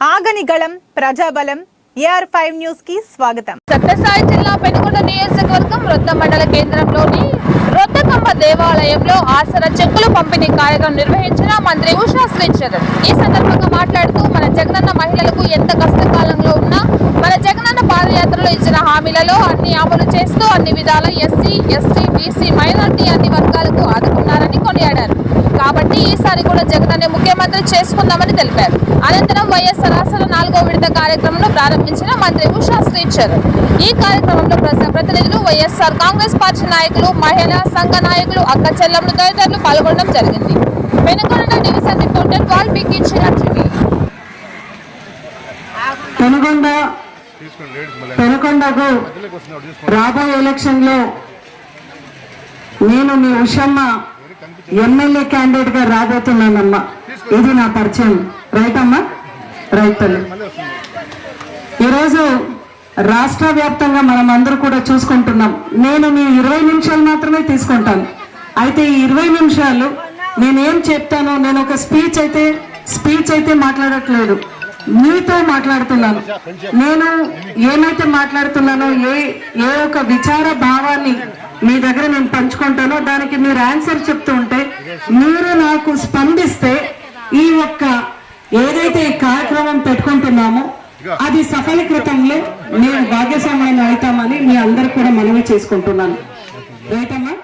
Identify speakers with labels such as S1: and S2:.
S1: ప్రజని గళం ప్రజాబలం AR five న్యూస్కి స్వాగతం.
S2: సత్యసాయి జిల్లా పెనుగొండ నియోజకవర్గం రొత్త మండల కేంద్రంలోని రొత్తకమ్మ దేవాలయంలో ఆసర చెక్కులు పంపిణీ కార్యక్రమం నిర్వహించిన మంత్రి ఉషా శ్రీచరణ్. ఈ సందర్భంగా మాట్లాడుతూ మన జగనన్న మహిళలకు ఎంత కష్టకాలంలో ఉన్నా మన జగనన్న పాదయాత్రలో ఇచ్చిన హామీలలో అన్ని అమలు చేస్తూ అన్ని విధాల ఎస్సీ ఎస్టీ బీసీ మైనార్టీ అన్ని వర్గాలకు ఆదుకున్నారని కొనియాడారు. ఈసారి కూడా జగనన్నే ముఖ్యమంత్రి చేసుకుందామని తెలిపారు. అనంతరం వైఎస్ఆర్ ఆసన నాలుగో విడత కార్యక్రమంలో ప్రారంభించిన మంత్రి ఉషా శ్రీచరణ్ ఈ కార్యక్రమంలో ప్రజా ప్రతినిధులు వైఎస్ఆర్ కాంగ్రెస్ పార్టీ నాయకులు మహిళా సంఘ నాయకులు అక్క చెల్లెములు తదితరులు పాల్గొనడం జరిగింది. వెనుకొండ డివిజన్ రిపోర్టర్ చిరంజీవి
S3: పెనుగొండ పెనుకొండకు రాబోయే ఎలక్షన్లో నేను మీ ఉషమ్మ ఎమ్మెల్యే క్యాండిడేట్గా రాబోతున్నానమ్మా. ఇది నా పరిచయం. రైట్ అమ్మా? రైట్ తల్లి. ఈరోజు రాష్ట్ర వ్యాప్తంగా మనం అందరూ కూడా చూసుకుంటున్నాం. నేను మీ ఇరవై నిమిషాలు మాత్రమే తీసుకుంటాను. అయితే ఈ ఇరవై నిమిషాలు నేనేం చెప్తానో నేను ఒక స్పీచ్ అయితే స్పీచ్ అయితే మాట్లాడట్లేదు. మీతో మాట్లాడుతున్నాను. నేను ఏమైతే మాట్లాడుతున్నానో ఏ ఏ ఒక విచార భావాన్ని మీ దగ్గర నేను పంచుకుంటానో. దానికి మీరు ఆన్సర్ చెప్తూ ఉంటే మీరు నాకు స్పందిస్తే ఈ ఒక్క ఏదైతే ఈ కార్యక్రమం పెట్టుకుంటున్నామో అది సఫలీకృతంలో మేము భాగ్యస్వామ్యం అవుతామని మీ అందరు కూడా మనవి చేసుకుంటున్నాను. రైతమ్మా